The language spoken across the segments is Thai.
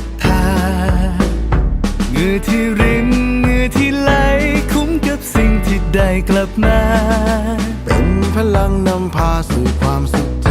ทาเงื่อที่รินเงื่อที่ไหล คุ้มกับสิ่งที่ได้กลับมา เป็นพลังนำพาสู่ความสุขใจ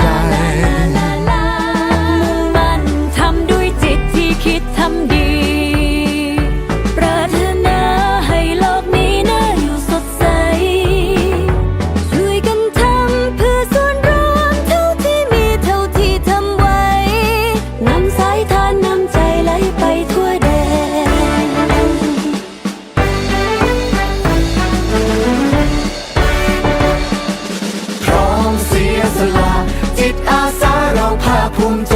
สละ จิตอาสาเราภาคภูมิใจ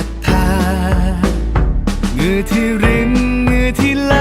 ั ทาเงื่อที่รินเงื่อที่ไหล